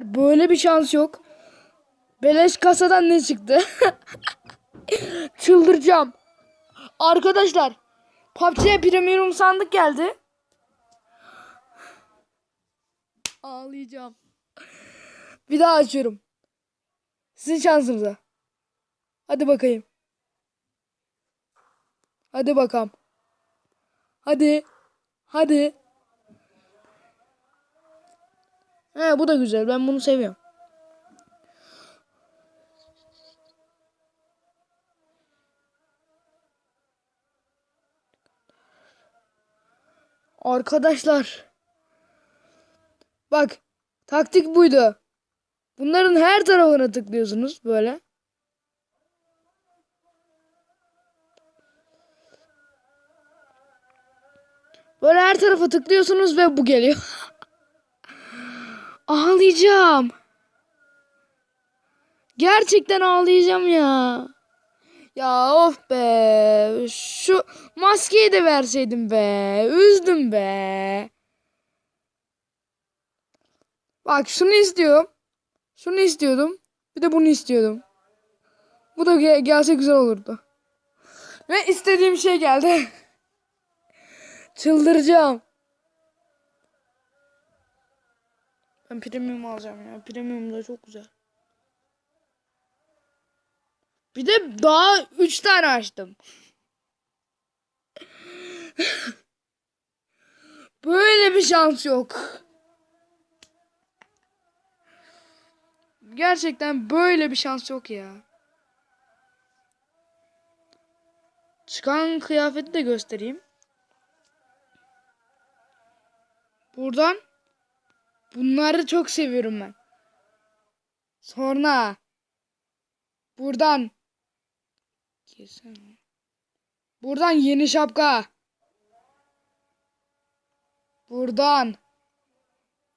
Böyle bir şans yok. Beleş kasadan ne çıktı? Çıldıracağım. Arkadaşlar PUBG'ye premium sandık geldi. Ağlayacağım. Bir daha açıyorum. Sizin şansınıza. Hadi bakayım. Hadi bakalım. Hadi. Hadi. He bu da güzel. Ben bunu seviyorum. Arkadaşlar. Bak. Taktik buydu. Bunların her tarafına tıklıyorsunuz böyle. Böyle her tarafa tıklıyorsunuz ve bu geliyor. Ağlayacağım. Gerçekten ağlayacağım ya. Ya of be. Şu maskeyi de verseydim be. Üzdüm be. Bak şunu istiyorum. Şunu istiyordum. Bir de bunu istiyordum. Bu da ge- gelse güzel olurdu. Ve istediğim şey geldi. Çıldıracağım. Ben premium alacağım ya. Premium da çok güzel. Bir de daha 3 tane açtım. Böyle bir şans yok. Gerçekten böyle bir şans yok ya. Çıkan kıyafeti de göstereyim. Buradan bunları çok seviyorum ben. Sonra buradan. Buradan yeni şapka. Buradan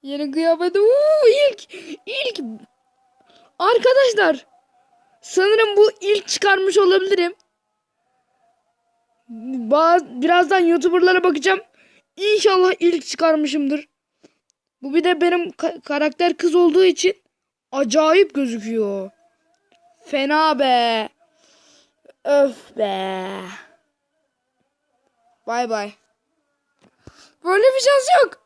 yeni kıyafet. Uuu, ilk ilk arkadaşlar sanırım bu ilk çıkarmış olabilirim. Baz, birazdan YouTuber'lara bakacağım. İnşallah ilk çıkarmışımdır. Bu bir de benim ka- karakter kız olduğu için acayip gözüküyor. Fena be. Öf be. Bay bay. Böyle bir şans yok.